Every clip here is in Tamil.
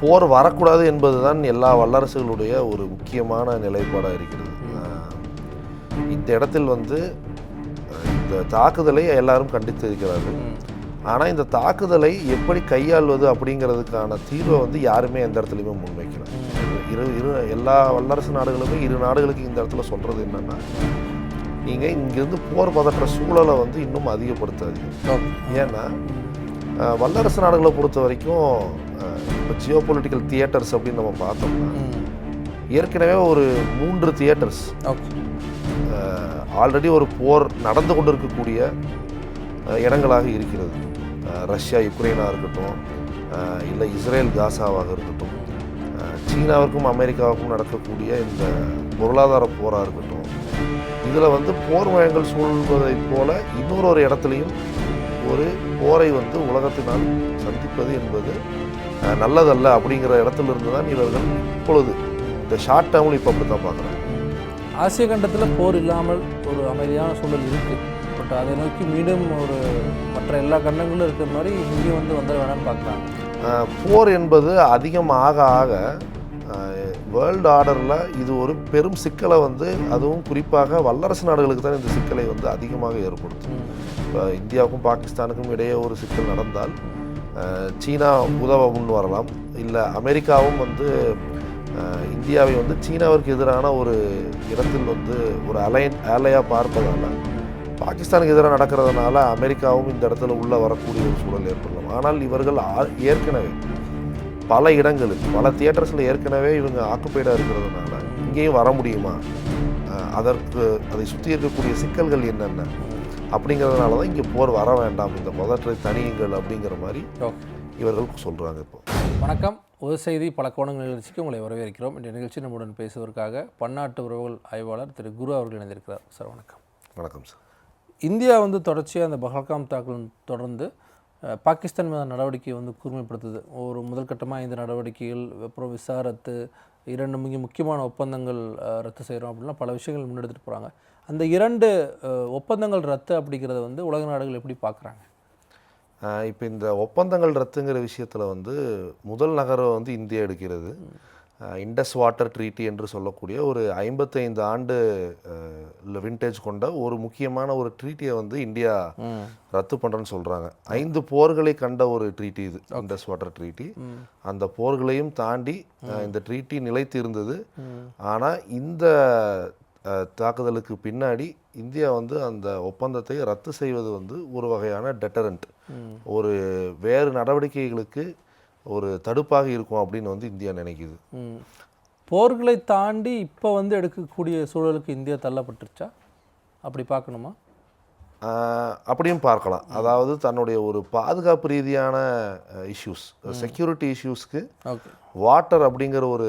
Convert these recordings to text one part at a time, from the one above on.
போர் வரக்கூடாது என்பதுதான் எல்லா வல்லரசுகளுடைய ஒரு முக்கியமான நிலைப்பாடாக இருக்கிறது. இந்த இடத்தில் வந்து இந்த தாக்குதலை எல்லாரும் கண்டித்து இருக்கிறார்கள். ஆனால் இந்த தாக்குதலை எப்படி கையாள்வது அப்படிங்கிறதுக்கான தீர்வை வந்து யாருமே எந்த இடத்துலையுமே முன்வைக்கல. இரு இரு எல்லா வல்லரசு நாடுகளுமே இரு நாடுகளுக்கு இந்த இடத்துல சொல்கிறது என்னென்னா நீங்கள் இங்கேருந்து போர் பதற்ற சூழலை வந்து இன்னும் அதிகப்படுத்தாதீங்க. ஏன்னா வல்லரசு நாடுகளை பொறுத்த வரைக்கும் இப்போ ஜியோ பொலிட்டிக்கல் தியேட்டர்ஸ் அப்படின்னு நம்ம பார்த்தோம்னா ஏற்கனவே ஒரு மூன்று தியேட்டர்ஸ் ஆல்ரெடி ஒரு போர் நடந்து கொண்டிருக்கக்கூடிய அஹ், இடங்களாக இருக்கிறது. ரஷ்யா யுக்ரைனாக இருக்கட்டும் இல்லை இஸ்ரேல் காசாவாக இருக்கட்டும் சீனாவுக்கும் அமெரிக்காவுக்கும் நடக்கக்கூடிய இந்த பொருளாதார போராக இருக்கட்டும் இதில் வந்து போர் மயங்கள் சூழ்வதைப் போல இன்னொரு ஒரு இடத்துலையும் ஒரு போரை வந்து உலகத்தினால் சந்திப்பது என்பது நல்லதல்ல அப்படிங்கிற இடத்துல இருந்து தான் இவர்கள் இப்பொழுது இந்த ஷார்ட் டேர்மில் இப்போ அப்படி தான் பார்க்குறாங்க. ஆசிய கண்டத்தில் போர் இல்லாமல் ஒரு அமைதியான சூழல் இருக்குது பட் அதை நோக்கி மீண்டும் ஒரு மற்ற எல்லா கண்டங்களும் இருக்கிற மாதிரி இங்கேயும் வந்து வந்துட வேணாம்னு பார்க்குறாங்க போர் என்பது அதிகம் ஆக ஆக வேர்ல்டு ஆர்டரில் இது ஒரு பெரும் சிக்கலை வந்து அதுவும் குறிப்பாக வல்லரசு நாடுகளுக்கு தான் இந்த சிக்கலை வந்து அதிகமாக ஏற்படுத்தும். இப்போ இந்தியாவுக்கும் பாகிஸ்தானுக்கும் இடையே ஒரு சிக்கல் நடந்தால் சீனா உதவ முன் வரலாம். இல்லை அமெரிக்காவும் வந்து இந்தியாவை வந்து சீனாவிற்கு எதிரான ஒரு இடத்தில் வந்து ஒரு அலை ஆலையாக பார்ப்பதால் பாகிஸ்தானுக்கு எதிராக நடக்கிறதுனால அமெரிக்காவும் இந்த இடத்துல உள்ளே வரக்கூடிய ஒரு சூழல் ஏற்படலாம். ஆனால் இவர்கள் ஆ- ஏற்கனவே பல இடங்களில் பல தியேட்டர்ஸில் ஏற்கனவே இவங்க ஆக்குப்பைடாக இருக்கிறதுனால இங்கேயும் வர முடியுமா? அதற்கு அதை சுற்றி இருக்கக்கூடிய சிக்கல்கள் என்னென்ன? அப்படிங்கிறதுனால தான் இங்கே போர் வர வேண்டாம். இந்த பதற்றை தனியுங்கள் அப்படிங்கிற மாதிரி இவர்கள் சொல்கிறாங்க இப்போ. வணக்கம். ஒரு செய்தி பல கோணங்கள் நிகழ்ச்சிக்கு உங்களை வரவேற்கிறோம். இந்த நிகழ்ச்சி நம்முடன் பேசுவதற்காக பன்னாட்டு உறவுகள் ஆய்வாளர் திரு குரு அவர்கள் இணைந்திருக்கிறார். சார் வணக்கம். வணக்கம் சார். இந்தியா வந்து தொடர்ச்சியாக அந்த பஹல்காம் தாக்குதல் தொடர்ந்து பாகிஸ்தான் மீதான நடவடிக்கையை வந்து கூர்மைப்படுத்துது. ஒரு முதல் கட்டமாக இந்த நடவடிக்கைகள் அப்புறம் விசாரத்து இரண்டு மிக முக்கியமான ஒப்பந்தங்கள் ரத்து செய்கிறோம் அப்படின்லாம் பல விஷயங்கள் முன்னெடுத்துட்டு போகிறாங்க அந்த இரண்டு ஒப்பந்தங்கள் ரத்து அப்படிங்கிறத வந்து உலக நாடுகள் எப்படி பார்க்குறாங்க? இப்போ இந்த ஒப்பந்தங்கள் ரத்துங்கிற விஷயத்தில் வந்து முதல் நகரம் வந்து இந்தியா எடுக்கிறது. இண்டஸ் வாட்டர் ட்ரீட்டி என்று சொல்லக்கூடிய ஒரு ஐம்பத்தைந்து ஆண்டு விண்டேஜ் கொண்ட ஒரு முக்கியமான ஒரு ட்ரீட்டியை வந்து இந்தியா ரத்து பண்ணுறேன்னு சொல்கிறாங்க ஐந்து போர்களை கண்ட ஒரு ட்ரீட்டி இது இண்டஸ் வாட்டர் ட்ரீட்டி. அந்த போர்களையும் தாண்டி இந்த ட்ரீட்டி நிலைத்து இருந்தது ஆனால் இந்த தாக்குதலுக்கு பின்னாடி இந்தியா வந்து அந்த ஒப்பந்தத்தை ரத்து செய்வது வந்து ஒரு வகையான டெட்டரண்ட் ஒரு வேறு நடவடிக்கைகளுக்கு ஒரு தடுப்பாக இருக்கும் அப்படின்னு வந்து இந்தியா நினைக்குது. போர்களை தாண்டி இப்போ வந்து எடுக்கக்கூடிய சூழலுக்கு இந்தியா தள்ளப்பட்டுருச்சா? அப்படி பார்க்கணுமா? அப்படியும் பார்க்கலாம். அதாவது தன்னுடைய ஒரு பாதுகாப்பு ரீதியான இஷ்யூஸ் செக்யூரிட்டி இஷ்யூஸ்க்கு ஓகே. வாட்டர் அப்படிங்கிற ஒரு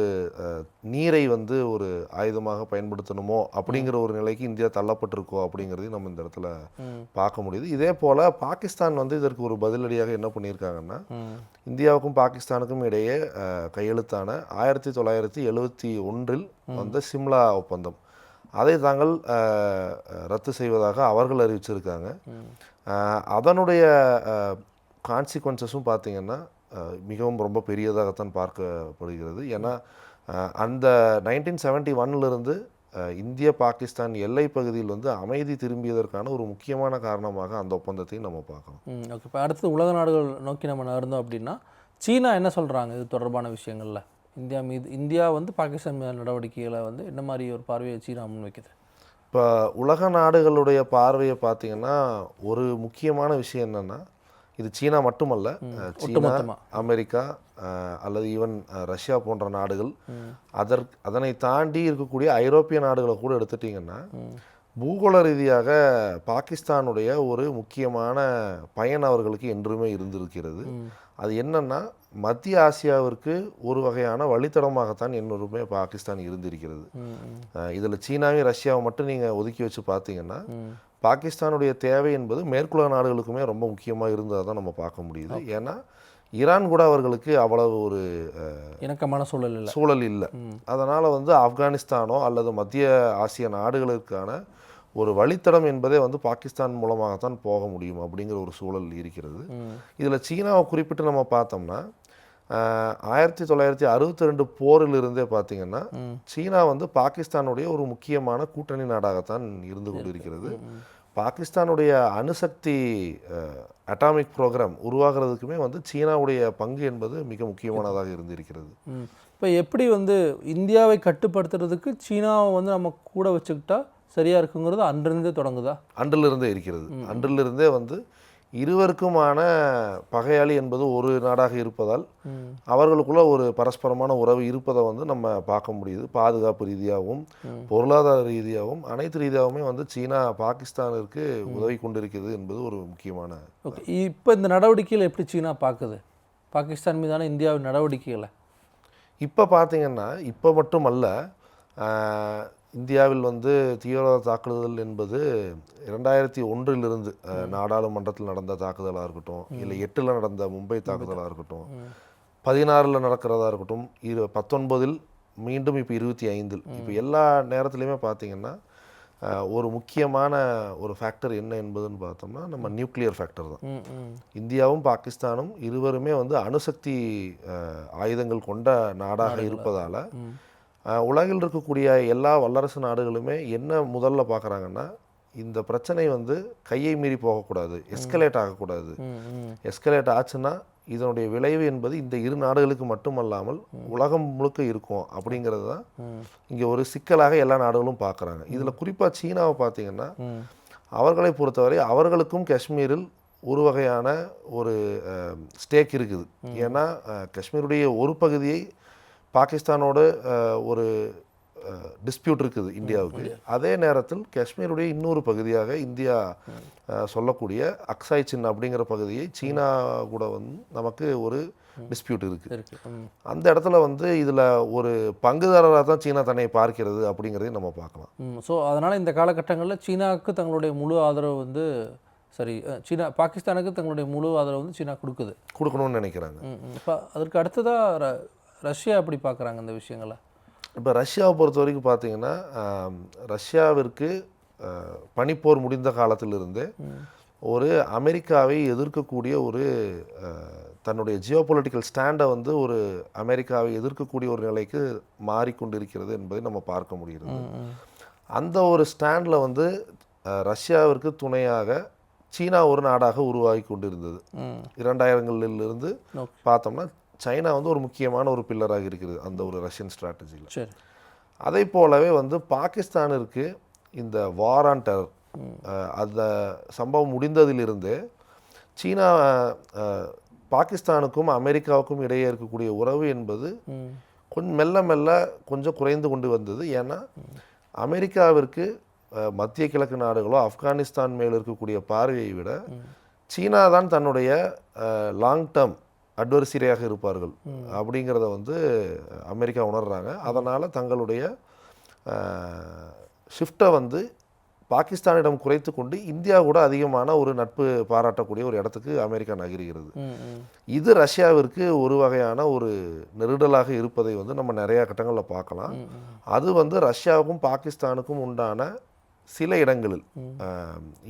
நீரை வந்து ஒரு ஆயுதமாக பயன்படுத்தணுமோ அப்படிங்கிற ஒரு நிலைக்கு இந்தியா தள்ளப்பட்டிருக்கோ அப்படிங்கிறதையும் நம்ம இந்த இடத்துல பார்க்க முடியுது. இதே போல் பாகிஸ்தான் வந்து இதற்கு ஒரு பதிலடியாக என்ன பண்ணியிருக்காங்கன்னா இந்தியாவுக்கும் பாகிஸ்தானுக்கும் இடையே கையெழுத்தான ஆயிரத்தி தொள்ளாயிரத்தி எழுவத்தி ஒன்றில் வந்த சிம்லா ஒப்பந்தம். அதை தாங்கள் ரத்து செய்வதாக அவர்கள் அறிவிச்சிருக்காங்க. அதனுடைய கான்சிக்வன்சஸும் பார்த்தீங்கன்னா மிகவும் ரொம்ப பெரியதாகத்தான் பார்க்கப்படுகிறது. ஏன்னா அந்த நைன்டீன் செவன்ட்டி ஒன்னிலிருந்து இந்திய பாகிஸ்தான் எல்லை பகுதியில் வந்து அமைதி திரும்பியதற்கான ஒரு முக்கியமான காரணமாக அந்த ஒப்பந்தத்தையும் நம்ம பார்க்கலாம் ம் ஓகே. இப்போ அடுத்து உலக நாடுகள் நோக்கி நம்ம நகர்ந்தோம் அப்படின்னா சீனா என்ன சொல்கிறாங்க இது தொடர்பான விஷயங்களில்? இந்தியா மீது இந்தியா வந்து பாகிஸ்தான் மீதான நடவடிக்கைகளை வந்து என்ன மாதிரி ஒரு பார்வையை சீனா முன்வைக்குது இப்போ உலக நாடுகளுடைய பார்வையை பார்த்தீங்கன்னா ஒரு முக்கியமான விஷயம் என்னன்னா இது சீனா மட்டுமல்ல சீனா. அமெரிக்கா அல்லது ஈவன் ரஷ்யா போன்ற நாடுகள் அதற்கு அதனை தாண்டி இருக்கக்கூடிய ஐரோப்பிய நாடுகளை கூட எடுத்துட்டிங்கன்னா பூகோள ரீதியாக பாகிஸ்தானுடைய ஒரு முக்கியமான பயன் அவர்களுக்கு என்றுமே இருந்திருக்கிறது. அது என்னன்னா மத்திய ஆசியாவிற்கு ஒரு வகையான வழித்தடமாகத்தான் என்னொருமே பாகிஸ்தான் இருந்திருக்கிறது. இதில் சீனாவையும் ரஷ்யாவை மட்டும் நீங்கள் ஒதுக்கி வச்சு பார்த்தீங்கன்னா பாகிஸ்தானுடைய தேவை என்பது மேற்குலக நாடுகளுக்குமே ரொம்ப முக்கியமாக இருந்ததை தான் நம்ம பார்க்க முடியுது. ஏன்னா ஈரான் கூட அவர்களுக்கு அவ்வளவு ஒரு இணக்கமான சூழல் இல்லை. சூழல் இல்லை. அதனால் வந்து ஆப்கானிஸ்தானோ அல்லது மத்திய ஆசிய நாடுகளுக்கான ஒரு வழித்தடம் என்பதே வந்து பாகிஸ்தான் மூலமாகத்தான் போக முடியும் அப்படிங்கிற ஒரு சூழல் இருக்கிறது. இதில் சீனாவை குறிப்பிட்டு நம்ம பார்த்தோம்னா ஆயிரத்தி தொள்ளாயிரத்தி அறுபத்தி ரெண்டு போரிலிருந்தே பார்த்தீங்கன்னா. சீனா வந்து பாகிஸ்தானுடைய ஒரு முக்கியமான கூட்டணி நாடாகத்தான் இருந்து கொண்டிருக்கிறது. பாகிஸ்தானுடைய அணுசக்தி அட்டாமிக் ப்ரோக்ராம் உருவாகிறதுக்குமே வந்து சீனாவுடைய பங்கு என்பது மிக முக்கியமானதாக இருந்திருக்கிறது. இப்போ எப்படி வந்து இந்தியாவை கட்டுப்படுத்துறதுக்கு சீனாவை வந்து நம்ம கூட வச்சுக்கிட்டா சரியா இருக்குங்கிறது அன்றிருந்தே தொடங்குதா? அன்றிலிருந்தே இருக்கிறது. அன்றிலிருந்தே வந்து இருவருக்குமான பகையாளி என்பது ஒரு நாடாக இருப்பதால் அவர்களுக்குள்ள ஒரு பரஸ்பரமான உறவு இருப்பதை வந்து நம்ம பார்க்க முடியுது. பாதுகாப்பு ரீதியாகவும் பொருளாதார ரீதியாகவும் அனைத்து ரீதியாகவுமே வந்து சீனா பாகிஸ்தானிற்கு உதவி கொண்டிருக்கிறது என்பது ஒரு முக்கியமான ஓகே. இப்போ இந்த நடவடிக்கைகள் எப்படி சீனா பார்க்குது? பாகிஸ்தான் மீதான இந்தியாவின் நடவடிக்கைகளை? இப்போ பார்த்தீங்கன்னா இப்போ மட்டுமல்ல ஆஹ், இந்தியாவில் வந்து தீவிரவாத தாக்குதல் என்பது இரண்டாயிரத்தி ஒன்றிலிருந்து நாடாளுமன்றத்தில் நடந்த தாக்குதலாக இருக்கட்டும் இல்லை எட்டில் நடந்த மும்பை தாக்குதலாக இருக்கட்டும் பதினாறில் நடக்கிறதா இருக்கட்டும் இரு பத்தொன்பதில் மீண்டும் இப்போ இருபத்தி ஐந்தில். இப்போ எல்லா நேரத்துலையுமே பார்த்தீங்கன்னா ஒரு முக்கியமான ஒரு ஃபேக்டர் என்ன என்பதுன்னு பார்த்தோம்னா நம்ம நியூக்ளியர் ஃபேக்டர் தான். இந்தியாவும் பாகிஸ்தானும் இருவருமே வந்து அணுசக்தி ஆயுதங்கள் கொண்ட நாடாக இருப்பதால் உலகில் இருக்கக்கூடிய எல்லா வல்லரசு நாடுகளுமே என்ன முதல்ல பார்க்குறாங்கன்னா இந்த பிரச்சனை வந்து கையை மீறி போகக்கூடாது எஸ்கலேட் ஆகக்கூடாது. எஸ்கலேட் ஆச்சுன்னா இதனுடைய விளைவு என்பது இந்த இரு நாடுகளுக்கு மட்டுமல்லாமல் உலகம் முழுக்க இருக்கும் அப்படிங்கிறது தான் இங்கே ஒரு சிக்கலாக எல்லா நாடுகளும் பார்க்குறாங்க. இதில் குறிப்பாக சீனாவை பார்த்தீங்கன்னா அவர்களை பொறுத்தவரை அவர்களுக்கும் காஷ்மீரில் ஒரு வகையான ஒரு ஸ்டேக் இருக்குது. ஏன்னா காஷ்மீருடைய ஒரு பகுதியை பாகிஸ்தானோடு ஒரு டிஸ்பியூட் இருக்குது இந்தியாவுக்கு. அதே நேரத்தில் காஷ்மீருடைய இன்னொரு பகுதியாக இந்தியா சொல்லக்கூடிய அக்சாய் சின் அப்படிங்கிற பகுதியை சீனா கூட வந்து நமக்கு ஒரு டிஸ்பியூட் இருக்குது அந்த இடத்துல வந்து இதில் ஒரு பங்குதாரராக தான் சீனா தன்னை பார்க்கிறது அப்படிங்கிறதையும் நம்ம பார்க்கலாம். ஸோ அதனால் இந்த காலகட்டங்களில் சீனாவுக்கு தங்களுடைய முழு ஆதரவு வந்து சரி சீனா பாகிஸ்தானுக்கு தங்களுடைய முழு ஆதரவு வந்து சீனா கொடுக்குது. கொடுக்கணும்னு நினைக்கிறாங்க. இப்போ அதற்கு அடுத்ததாக ரஷ்யா எப்படி பார்க்குறாங்க இந்த விஷயங்களை? இப்போ ரஷ்யாவை பொறுத்த வரைக்கும் பார்த்தீங்கன்னா ரஷ்யாவிற்கு பனிப்போர் முடிந்த காலத்திலிருந்தே ஒரு அமெரிக்காவை எதிர்க்கக்கூடிய ஒரு தன்னுடைய ஜியோ பொலிட்டிக்கல் ஸ்டாண்டை வந்து ஒரு அமெரிக்காவை எதிர்க்கக்கூடிய ஒரு நிலைக்கு மாறிக்கொண்டிருக்கிறது என்பதை நம்ம பார்க்க முடிகிறது. அந்த ஒரு ஸ்டாண்டில் வந்து ரஷ்யாவிற்கு துணையாக சீனா ஒரு நாடாக உருவாகி கொண்டிருந்தது இரண்டாயிரங்களிலிருந்து பார்த்தோம்னா சைனா வந்து ஒரு முக்கியமான ஒரு பில்லராக இருக்கிறது அந்த ஒரு ரஷ்யன் ஸ்ட்ராட்டஜியில் சரி. அதை போலவே வந்து பாகிஸ்தானிற்கு இந்த வார் ஆன் டெரர் அந்த சம்பவம் முடிந்ததிலிருந்து சீனா பாகிஸ்தானுக்கும் அமெரிக்காவுக்கும் இடையே இருக்கக்கூடிய உறவு என்பது கொஞ்சம் மெல்ல மெல்ல கொஞ்சம் குறைந்து கொண்டு வந்தது. ஏன்னா அமெரிக்காவிற்கு மத்திய கிழக்கு நாடுகளோ ஆப்கானிஸ்தான் மேல் இருக்கக்கூடிய பார்வையை விட சீனா தான் தன்னுடைய லாங் டேர்ம் அட்வர்சரியாக இருப்பார்கள். அப்படிங்கிறத வந்து அமெரிக்கா உணர்றாங்க. அதனால் தங்களுடைய ஷிஃப்டை வந்து பாகிஸ்தானிடம் குறைத்து கொண்டு இந்தியா கூட அதிகமான ஒரு நட்பு பாராட்டக்கூடிய ஒரு இடத்துக்கு அமெரிக்கா நகருகிறது. இது ரஷ்யாவிற்கு ஒரு வகையான ஒரு நெருடலாக இருப்பதை வந்து நம்ம நிறைய கட்டங்களில் பார்க்கலாம். அது வந்து ரஷ்யாவுக்கும் பாகிஸ்தானுக்கும் உண்டான சில இடங்களில்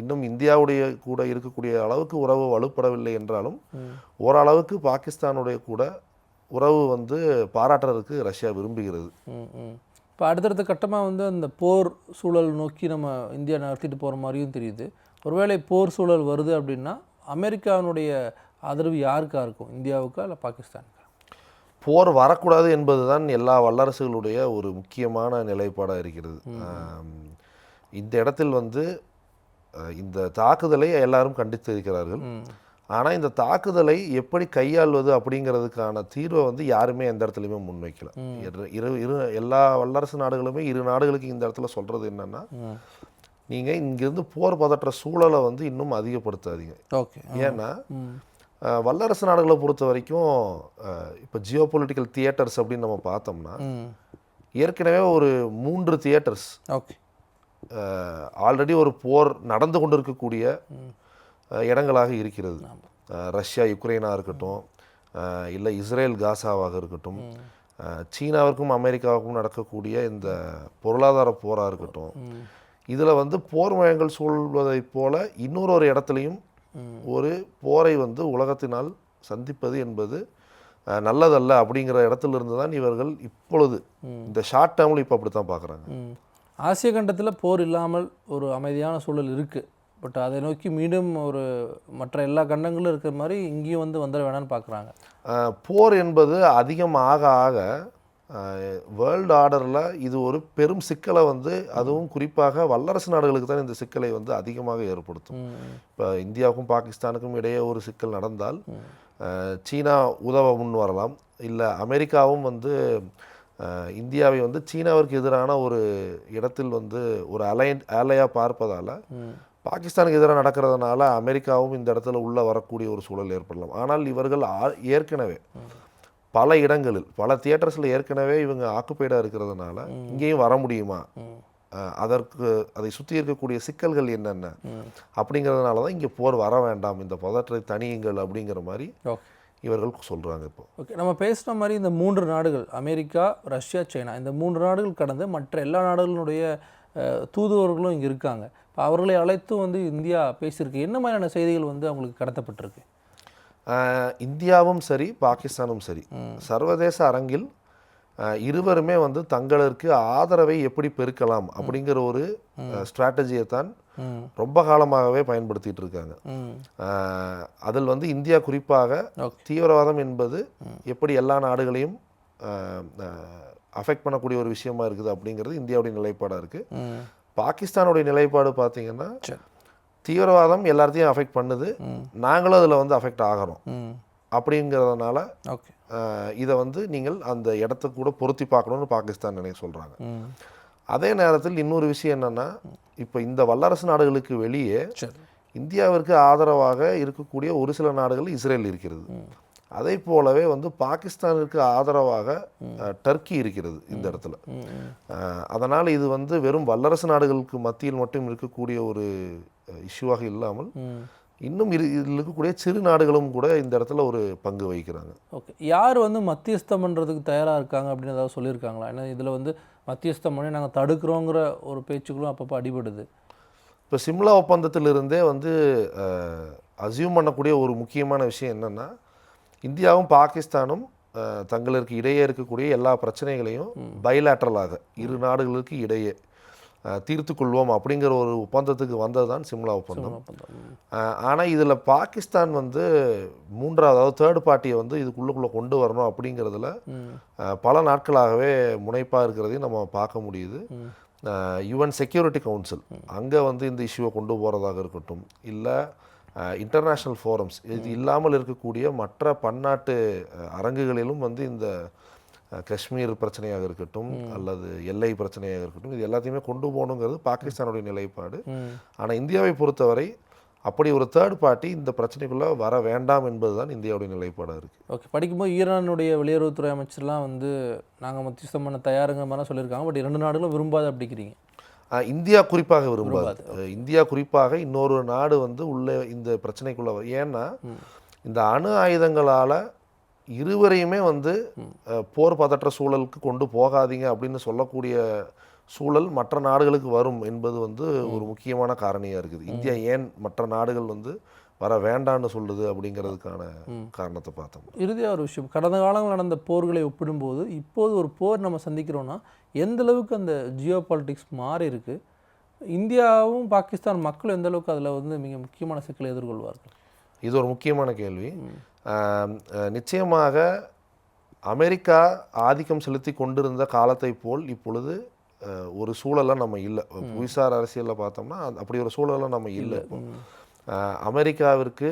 இன்னும் இந்தியாவுடைய கூட இருக்கக்கூடிய அளவுக்கு உறவு வலுப்படவில்லை என்றாலும் ஓரளவுக்கு பாகிஸ்தானுடைய கூட உறவு வந்து பாராட்டுறதுக்கு ரஷ்யா விரும்புகிறது. இப்போ அடுத்தடுத்த கட்டமாக வந்து அந்த போர் சூழல் நோக்கி நம்ம இந்தியா நடத்திட்டு போகிற மாதிரியும் தெரியுது. ஒருவேளை போர் சூழல் வருது அப்படின்னா அமெரிக்காவினுடைய ஆதரவு யாருக்கா இருக்கும்? இந்தியாவுக்கா இல்லை பாகிஸ்தானுக்கா? போர் வரக்கூடாது என்பதுதான் எல்லா வல்லரசுகளுடைய ஒரு முக்கியமான நிலைப்பாடாக இருக்கிறது. இந்த இடத்தில் வந்து இந்த தாக்குதலை எல்லாரும் கண்டித்து இருக்கிறார்கள் ம். ஆனால் இந்த தாக்குதலை எப்படி கையாள்வது அப்படிங்கிறதுக்கான தீர்வை வந்து யாருமே எந்த இடத்துலையுமே முன்வைக்கல. இரு- இரு எல்லா வல்லரசு நாடுகளுமே இரு நாடுகளுக்கு இந்த இடத்துல சொல்கிறது என்னன்னா நீங்கள் இங்கேருந்து போர் பதற்ற சூழலை வந்து இன்னும் அதிகப்படுத்தாதீங்க. ஓகே. ஏன்னா வல்லரசு நாடுகளை பொறுத்த வரைக்கும் இப்போ ஜியோ பொலிட்டிக்கல் தியேட்டர்ஸ் அப்படின்னு நம்ம பார்த்தோம்னா ஏற்கனவே ஒரு மூன்று தியேட்டர்ஸ் ஓகே. ஆல்ரெடி ஒரு போர் நடந்து கொண்டிருக்கக்கூடிய இடங்களாக இருக்கிறது. ரஷ்யா யுக்ரைனாக இருக்கட்டும் இல்லை இஸ்ரேல் காசாவாக இருக்கட்டும் சீனாவிற்கும் அமெரிக்காவுக்கும் நடக்கக்கூடிய இந்த பொருளாதார போராக இருக்கட்டும் இதில் வந்து போர் மயங்கள் சூழ்வதைப் போல இன்னொரு ஒரு இடத்துலையும் ஒரு போரை வந்து உலகத்தினால் சந்திப்பது என்பது நல்லதல்ல அப்படிங்கிற இடத்துல இருந்து தான் இவர்கள் இப்பொழுது இந்த ஷார்ட் டேர்மில் இப்போ அப்படி தான் பார்க்குறாங்க. ஆசிய கண்டத்தில் போர் இல்லாமல் ஒரு அமைதியான சூழல் இருக்குது பட் அதை நோக்கி மீண்டும் ஒரு மற்ற எல்லா கண்டங்களும் இருக்கிற மாதிரி இங்கேயும் வந்து வந்துட வேணாம்னு பார்க்குறாங்க போர் என்பது அதிகம் ஆக ஆக வேர்ல்டு ஆர்டரில் இது ஒரு பெரும் சிக்கலை வந்து அதுவும் குறிப்பாக வல்லரசு நாடுகளுக்கு தான் இந்த சிக்கலை வந்து அதிகமாக ஏற்படுத்தும். இப்போ இந்தியாவுக்கும் பாகிஸ்தானுக்கும் இடையே ஒரு சிக்கல் நடந்தால் சீனா உதவ முன் வரலாம். இல்லை அமெரிக்காவும் வந்து இந்தியாவை வந்து சீனாவிற்கு எதிரான ஒரு இடத்தில் வந்து ஒரு அலைன் ஆலையாக பார்ப்பதால் பாகிஸ்தானுக்கு எதிராக நடக்கிறதுனால அமெரிக்காவும் இந்த இடத்துல உள்ள வரக்கூடிய ஒரு சூழல் ஏற்படலாம். ஆனால் இவர்கள் ஏற்கனவே பல இடங்களில் பல தியேட்டர்ஸில் ஏற்கனவே இவங்க ஆக்குப்பைடாக இருக்கிறதுனால இங்கேயும் வர முடியுமா? அதற்கு அதை சுற்றி இருக்கக்கூடிய சிக்கல்கள் என்னென்ன? அப்படிங்கிறதுனால தான் இங்கே போர் வர வேண்டாம். இந்த பதற்றை தனியுங்கள் அப்படிங்கிற மாதிரி இவர்கள் சொல்கிறாங்க இப்போ. ஓகே நம்ம பேசுன மாதிரி இந்த மூன்று நாடுகள் அமெரிக்கா ரஷ்யா சைனா இந்த மூன்று நாடுகள் கடந்து மற்ற எல்லா நாடுகளுடைய அஹ், தூதுவர்களும் இங்கே இருக்காங்க. இப்போ அவர்களை அழைத்து வந்து இந்தியா பேசியிருக்கு. என்ன மாதிரியான செய்திகள் வந்து அவங்களுக்கு கடத்தப்பட்டிருக்கு? இந்தியாவும் சரி பாகிஸ்தானும் சரி. சர்வதேச அரங்கில் இருவருமே வந்து தங்களுக்கு ஆதரவை எப்படி பெருக்கலாம் அப்படிங்கிற ஒரு ஸ்ட்ராட்டஜியை தான் ரொம்ப காலமாகவே பயன்படுத்திட்டு இருக்காங்க அதில் வந்து இந்தியா குறிப்பாக தீவிரவாதம் என்பது எப்படி எல்லா நாடுகளையும் அஃபெக்ட் பண்ணக்கூடிய ஒரு விஷயமா இருக்குது அப்படிங்கிறது இந்தியாவுடைய நிலைப்பாடாக இருக்குது. ம் பாகிஸ்தானுடைய நிலைப்பாடு பார்த்தீங்கன்னா தீவிரவாதம் எல்லாத்தையும் அஃபெக்ட் பண்ணுது. நாங்களும் அதில் வந்து அஃபெக்ட் ஆகிறோம். அப்படிங்கிறதுனால இதை வந்து நீங்கள் அந்த இடத்த கூட பொருத்தி பார்க்கணும்னு பாகிஸ்தான் நினைக்க சொல்கிறாங்க அதே நேரத்தில் இன்னொரு விஷயம் என்னென்னா இப்போ இந்த வல்லரசு நாடுகளுக்கு வெளியே இந்தியாவிற்கு ஆதரவாக இருக்கக்கூடிய ஒரு சில நாடுகள் இஸ்ரேல் இருக்கிறது. அதே போலவே வந்து பாகிஸ்தானிற்கு ஆதரவாக டர்க்கி இருக்கிறது இந்த இடத்துல. அதனால் இது வந்து வெறும் வல்லரசு நாடுகளுக்கு மத்தியில் மட்டும் இருக்கக்கூடிய ஒரு இஷ்யூவாக இல்லாமல் இன்னும் இரு இதில் இருக்கக்கூடிய சிறு நாடுகளும் கூட இந்த இடத்துல ஒரு பங்கு வகிக்கிறாங்க. ஓகே. யார் வந்து மத்தியஸ்தம் பண்ணுறதுக்கு தயாராக இருக்காங்க அப்படின்னு ஏதாவது சொல்லியிருக்காங்களா? ஏன்னா இதில் வந்து மத்தியஸ்தம் பண்ணி நாங்கள் தடுக்கிறோங்கிற ஒரு பேச்சுக்களும் அப்பப்போ அடிபடுது. இப்போ சிம்லா ஒப்பந்தத்திலிருந்தே வந்து அசியூம் பண்ணக்கூடிய ஒரு முக்கியமான விஷயம் என்னென்னா இந்தியாவும் பாகிஸ்தானும் தங்களுக்கு இடையே இருக்கக்கூடிய எல்லா பிரச்சனைகளையும் பைலாட்ரலாக இரு நாடுகளுக்கு இடையே. அஹ், தீர்த்துக் கொள்வோம் அப்படிங்கிற ஒரு ஒப்பந்தத்துக்கு வந்தது தான் சிம்லா ஒப்பந்தம். ஆனால் இதில் பாகிஸ்தான் வந்து மூன்றாவது அதாவது தேர்ட் பார்ட்டியை வந்து இதுக்குள்ளுக்குள்ளே கொண்டு வரணும் அப்படிங்கிறதுல பல நாட்களாகவே முனைப்பாக இருக்கிறதையும் நம்ம பார்க்க முடியுது. யுஎன் செக்யூரிட்டி கவுன்சில் அங்கே வந்து இந்த இஷ்யூவை கொண்டு போகிறதாக இருக்கட்டும் இல்லை இன்டர்நேஷ்னல் ஃபோரம்ஸ் இது இல்லாமல் இருக்கக்கூடிய மற்ற பன்னாட்டு அரங்குகளிலும் வந்து இந்த காஷ்மீர் பிரச்சனையாக இருக்கட்டும் அல்லது எல்லை பிரச்சனையாக இருக்கட்டும் இது எல்லாத்தையுமே கொண்டு போகணுங்கிறது பாகிஸ்தானுடைய நிலைப்பாடு. ஆனால் இந்தியாவை பொறுத்தவரை அப்படி ஒரு தேர்ட் பார்ட்டி இந்த பிரச்சனைக்குள்ளே வர வேண்டாம் என்பதுதான் இந்தியாவுடைய நிலைப்பாடாக இருக்குது ஓகே படிக்கும்போது ஈரானுடைய வெளியுறவுத்துறை அமைச்சர்லாம் வந்து நாங்கள் மத்தியஸ்தம் பண்ண தயாருங்கிற மாதிரிலாம் சொல்லியிருக்காங்க. பட் இரண்டு நாடுகளும் விரும்பாது அப்படிங்கிறீங்க. இந்தியா குறிப்பாக விரும்பாது. இந்தியா குறிப்பாக இன்னொரு நாடு வந்து உள்ள இந்த பிரச்சனைக்குள்ள ஏன்னா இந்த அணு ஆயுதங்களால இருவரையுமே வந்து போர் பதற்ற சூழலுக்கு கொண்டு போகாதீங்க அப்படின்னு சொல்லக்கூடிய சூழல் மற்ற நாடுகளுக்கு வரும் என்பது வந்து ஒரு முக்கியமான காரணியாக இருக்குது. இந்தியா ஏன் மற்ற நாடுகள் வந்து வர வேண்டான்னு சொல்லுது அப்படிங்கிறதுக்கான காரணத்தை பார்த்தோம். இறுதியாக ஒரு விஷயம். கடந்த காலங்கள் நடந்த போர்களை ஒப்பிடும்போது இப்போது ஒரு போர் நம்ம சந்திக்கிறோன்னா எந்த அளவுக்கு அந்த ஜியோ பாலிட்டிக்ஸ் மாறி இருக்கு? இந்தியாவும் பாகிஸ்தான் மக்களும் எந்த அளவுக்கு அதில் வந்து மிக முக்கியமான சிக்கலை எதிர்கொள்வார்கள்? இது ஒரு முக்கியமான கேள்வி. நிச்சயமாக அமெரிக்கா ஆதிக்கம் செலுத்தி கொண்டிருந்த காலத்தை போல் இப்பொழுது ஒரு சூழலாம் நம்ம இல்லை. புவிசார் அரசியலில் பார்த்தோம்னா அப்படி ஒரு சூழலாம் நம்ம இல்லை அமெரிக்காவிற்கு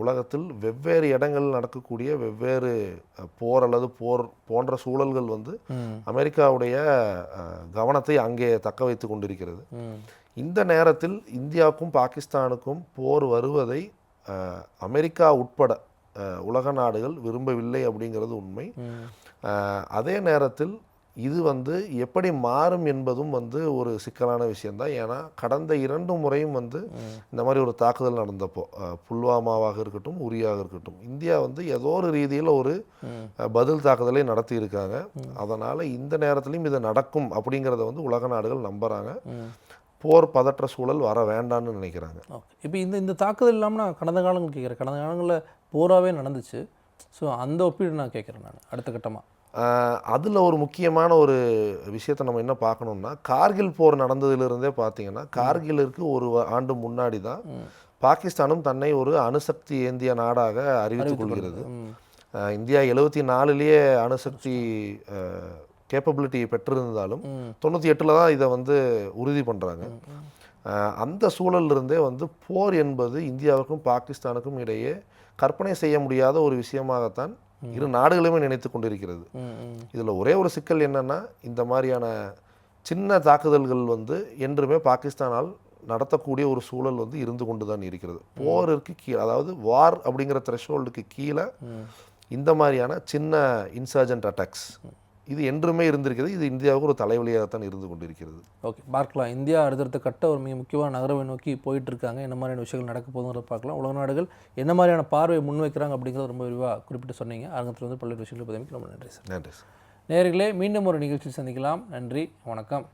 உலகத்தில் வெவ்வேறு இடங்களில் நடக்கக்கூடிய வெவ்வேறு போர் அல்லது போர் போன்ற சூழல்கள் வந்து அமெரிக்காவுடைய கவனத்தை அங்கே தக்க வைத்து கொண்டிருக்கிறது. இந்த நேரத்தில் இந்தியாவுக்கும் பாகிஸ்தானுக்கும் போர் வருவதை அமெரிக்கா உட்பட உலக நாடுகள் விரும்பவில்லை அப்படிங்கிறது உண்மை. அதே நேரத்தில் இது வந்து எப்படி மாறும் என்பதும் வந்து ஒரு சிக்கலான விஷயம்தான். ஏன்னா கடந்த இரண்டு முறையும் வந்து இந்த மாதிரி ஒரு தாக்குதல் நடந்தப்போ புல்வாமாவாக இருக்கட்டும் உரியாக இருக்கட்டும் இந்தியா வந்து ஏதோ ஒரு ரீதியில் ஒரு பதில் தாக்குதலை நடத்தி இருக்காங்க அதனால் இந்த நேரத்திலையும் இது நடக்கும் அப்படிங்கிறத வந்து உலக நாடுகள் நம்புகிறாங்க போர் பதற்ற சூழல் வர வேண்டாம்னு நினைக்கிறாங்க. இப்போ இந்த இந்த தாக்குதல் இல்லாமல் நான் கடந்த காலங்கள் கேட்குறேன் கடந்த காலங்களில் போராகவே நடந்துச்சு. ஸோ அந்த ஒப்பீடு நான் கேட்குறேன் நான் அடுத்த கட்டமாக அதில் ஒரு முக்கியமான ஒரு விஷயத்தை நம்ம என்ன பார்க்கணும்னா கார்கில் போர் நடந்ததிலிருந்தே பார்த்தீங்கன்னா கார்கிலுக்கு ஒரு ஆண்டு முன்னாடி தான் பாகிஸ்தானும் தன்னை ஒரு அணுசக்தி ஏந்திய நாடாக அறிவித்துக் கொள்கிறது. இந்தியா எழுபத்தி நாலுலேயே அணுசக்தி கேப்பபிலிட்டி பெற்றிருந்தாலும் தொண்ணூற்றி எட்டில் தான் இதை வந்து உறுதி பண்ணுறாங்க அந்த சூழல்ல இருந்தே வந்து போர் என்பது இந்தியாவுக்கும் பாகிஸ்தானுக்கும் இடையே கற்பனை செய்ய முடியாத ஒரு விஷயமாகத்தான் இரு நாடுகளுமே நினைத்து கொண்டிருக்கிறது. இதில் ஒரே ஒரு சிக்கல் என்னன்னா இந்த மாதிரியான சின்ன தாக்குதல்கள் வந்து என்றுமே பாகிஸ்தானால் நடத்தக்கூடிய ஒரு சூழல் வந்து இருந்து கொண்டு தான் இருக்கிறது போருக்கு கீழே அதாவது வார் அப்படிங்கிற த்ரெஷோல்டுக்கு கீழே இந்த மாதிரியான சின்ன இன்சர்ஜென்ட் அட்டாக்ஸ் இது என்றுமே இருந்திருக்கிறது. இது இந்தியாவுக்கு ஒரு தலைவலியாகத்தான் இருந்து கொண்டிருக்கிறது. ஓகே. பார்க்கலாம். இந்தியா அடுத்தடுத்த கட்ட ஒரு மிக முக்கியமான நகரவை நோக்கி போயிட்டு இருக்காங்க என்ன மாதிரியான விஷயங்கள் நடக்க போகுதுங்கிறத பார்க்கலாம். உலக நாடுகள் என்ன மாதிரியான பார்வையை முன்வைக்கிறாங்க அப்படிங்கிறத ரொம்ப விரிவாக குறிப்பிட்டு சொன்னீங்க. அரங்கத்தில் வந்து பல்வேறு விஷயங்களை பதவிக்கு ரொம்ப நன்றி சார். நன்றி சார். நேயர்களே மீண்டும் ஒரு நிகழ்ச்சியில் சந்திக்கலாம். நன்றி. வணக்கம்.